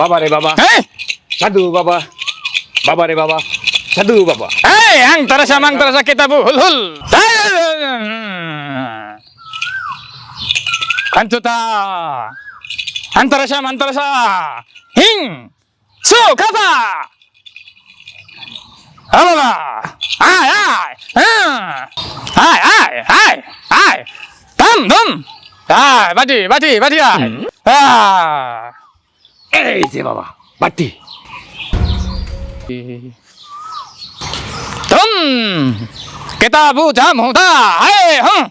বাবা রে বাবা হ্যাঁ সাধু বাবা বাবা রে বাবা সাধু বাবা এই আং তারাসা মাং তারাসা কিতাবু হুল হুল আন্ততা আন্তরাসা মান্তরাসা হিং সু কাতা আলালা আয় আয় আয় আয় আয় আয় দম দম আয় বাটি বাটি বাটি আয় আয় এই যে বাবা বাটি। তুম কেতাবু জাম হুদা হায় হুম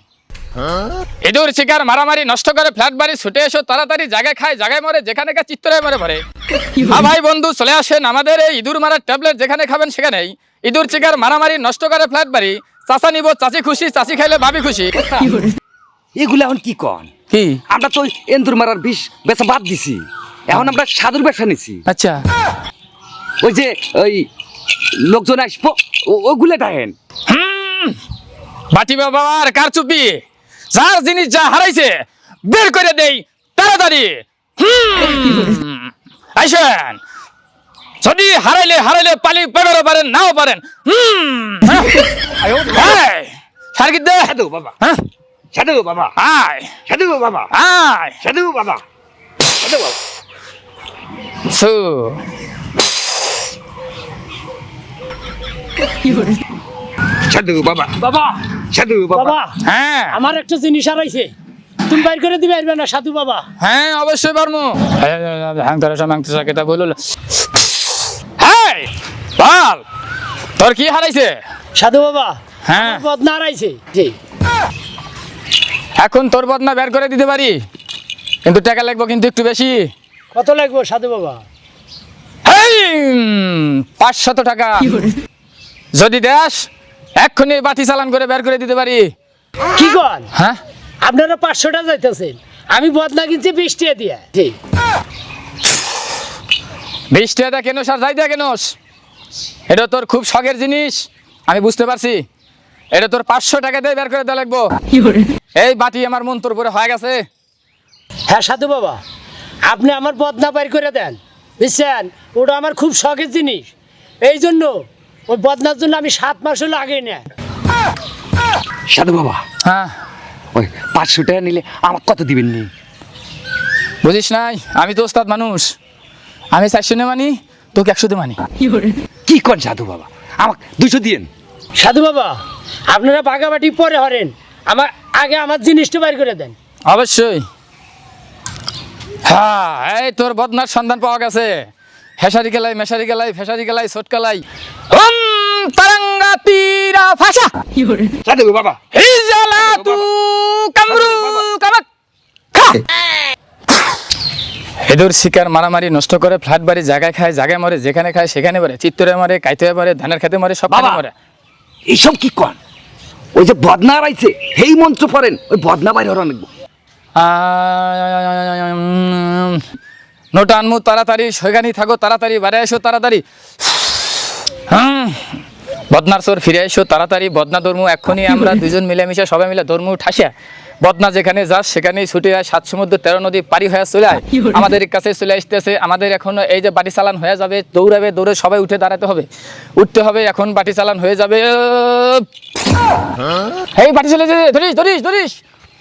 ইঁদুর শিকার মারামারি নষ্ট করে ফ্ল্যাট বাড়ি ছুটে এসো তাড়াতাড়ি জায়গায় খায় জায়গায় মরে যেখানে কা চিত্তরায় মরে মরে। হ্যাঁ ভাই বন্ধু চলে আসেন আমাদের এই ইঁদুর মারার ট্যাবলেট যেখানে খাবেন সেখানেই ইঁদুর শিকার মারামারি নষ্ট করে ফ্ল্যাট বাড়ি। চাচা নিব চাচি খুশি চাচি খাইলে ভাবি খুশি। এগুলো এখন কি কন? কি? আমরা তো এন্দুর মারার বিষ বেচা বাদ দিছি। এখন আমরা সাধুর ব্যবসা নিছি। আচ্ছা। ওই যে ওই লোকজন আসব ওগুলো ডাহেন হুম বাটি বাবা আর কার চুপি যার জিনিস যা হারাইছে বের করে দেই তাড়াতাড়ি। হুম আইসেন। যদি হারাইলে হারাইলে পালি পেবেরও পারেন নাও পারেন। দে। সাধু বাবা। হ্যাঁ? সাধু বাবা। আয়। সাধু বাবা। আয়। সাধু বাবা। সাধু বাবা। সু সাধু বাবা। বাবা সাধু বাবা। বাবা হ্যাঁ। আমার একটা জিনিস হারাইছে। তুমি বাইর করে দিবে না সাধু বাবা। হ্যাঁ অবশ্যই পারব হ্যাঁ তারা বলল। হ্যাঁ বল তোর কি হারাইছে? সাধু বাবা হ্যাঁ। বদনা হারাইছে। জি। এখন তোর বদনা বের করে দিতে পারি। কিন্তু টাকা লাগবে কিন্তু একটু বেশি। কত লাগবে সাধু বাবা? এই পাঁচশত টাকা। যদি দেশ এক্ষুনি বাতি চালান করে বের করে দিতে পারি। কি কন? হ্যাঁ? আপনারা পাঁচশোটা যাইতেছেন। আমি বদনা কিনছি বিশ টাকা দিয়া বিশ টাকা কেনোস আর যাই দেয়া কেনোস। এটা তোর খুব শখের জিনিস আমি বুঝতে পারছি। এটা তোর পাঁচশো টাকা দিয়ে বের করে দেওয়া লাগবো। এই বাটি আমার মন তোর উপরে হয়ে গেছে। হ্যাঁ সাধু বাবা। আপনি আমার বদনা বাইর করে দেন। বুঝছেন? ওটা আমার খুব শখের জিনিস। এই জন্য ওই বদনার জন্য আমি সাত মাস হলো আগে নেয় সাধু বাবা হ্যাঁ। ওই পাঁচশো টাকা নিলে আমার কত দিবেন নি? বুঝিস নাই? আমি তো ওস্তাদ মানুষ। আমি চারশো নে মানি তোকে একশো দে মানি। কি কর? সাধু বাবা? আমাকে দুশো দিয়েন। সাধু বাবা আপনারা বাগাবাটি পরে হরেন। আমার আগে আমার জিনিসটা বাইর করে দেন। অবশ্যই। হ্যাঁ এই তোর বদনার সন্ধান পাওয়া গেছে। হেসারি গেলাই মেশারি গেলাই ফেসারি গেলাই সোটকালাই হুম তারাঙ্গা তীরা ফাঁসা। বাবা। হিজালা তু কামরু কামাক হেদুর শিকার মারামারি নষ্ট করে ফ্ল্যাট বাড়ি জায়গায় খায় জায়গায় মরে যেখানে খায় সেখানে মরে চিত্তরে মরে কাইতে মরে ধানের খেতে মরে সব। মরে। এইসব কি কন ওই যে বদনা আইছে সেই মন্ত্র পড়েন ওই বদনা বাইরে আম, নোটা আনমু তাড়াতাড়ি সেখানেই থাকো তাড়াতাড়ি বাড়ি এসো তাড়াতাড়ি হুম, বদনার চোর ফিরে এসো তাড়াতাড়ি বদনা ধর্মু এক্ষুনি আমরা দুজন মিলেমিশে সবাই মিলে ধর্মু ঠাসিয়া বদনা যেখানে যাস সেখানেই ছুটে যায় সাত সমুদ্র তেরো নদী পারি হয়ে চলে আয় আমাদের কাছে চলে আসতেছে আমাদের এখন এই যে বাটি চালান হয়ে যাবে দৌড়াবে দৌড়ে সবাই উঠে দাঁড়াতে হবে উঠতে হবে এখন বাটি চালান হয়ে যাবে এই বাটি চলে যে ধরিস ধরিস ধরিস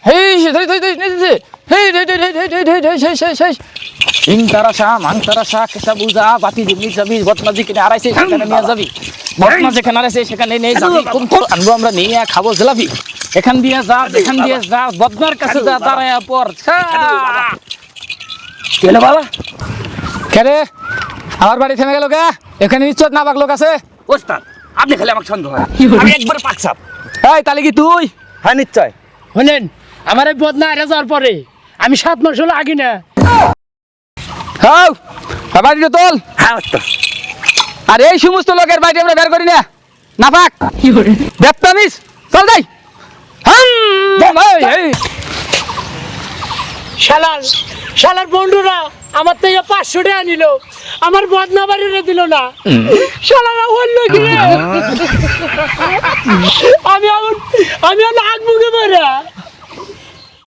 হেই সে ধরি ধরি ধরি ধরি ধরি হেই ধরি ধরি ধরি ধরি ধরি ধরি শেষ শেষ শেষ ইং তারা শাহ মান তারা শাহ কেসা বুঝা বাতি যেমনি যাবি বদনা যেখানে আড়াইছে সেখানে নিয়ে যাবি বদনা যেখানে আড়াইছে সেখানে নিয়ে যাবি কোন কোন আনব আমরা নিয়ে খাব জেলাবি এখান দিয়ে যা এখান দিয়ে যা বদনার কাছে যা দাঁড়ায় পর কেন বাবা কেরে আমার বাড়ি থেমে গেল কে এখানে নিশ্চয় না বাক লোক আছে ওস্তাদ আপনি খালি আমাকে সন্দেহ হয় আমি একবারে পাকসাপ এই তাহলে কি তুই হ্যাঁ নিশ্চয় শোনেন আমার এই বদনা হেরে যাওয়ার পরে আমি সাত মাস হলো আগে না। হাও তোল। হ্যাঁ আর এই সমস্ত লোকের বাড়ি আমরা বের করি না। না পাক দেখতামিস চল যাই। হাম, এই, এই। শালার শালার বন্ধুরা আমার থেকে পাঁচশো টাকা নিল। আমার বদনা বাড়িতে দিল না। শালারা অন্য গিয়ে আমি আমি এখন আগ মুখে মরে।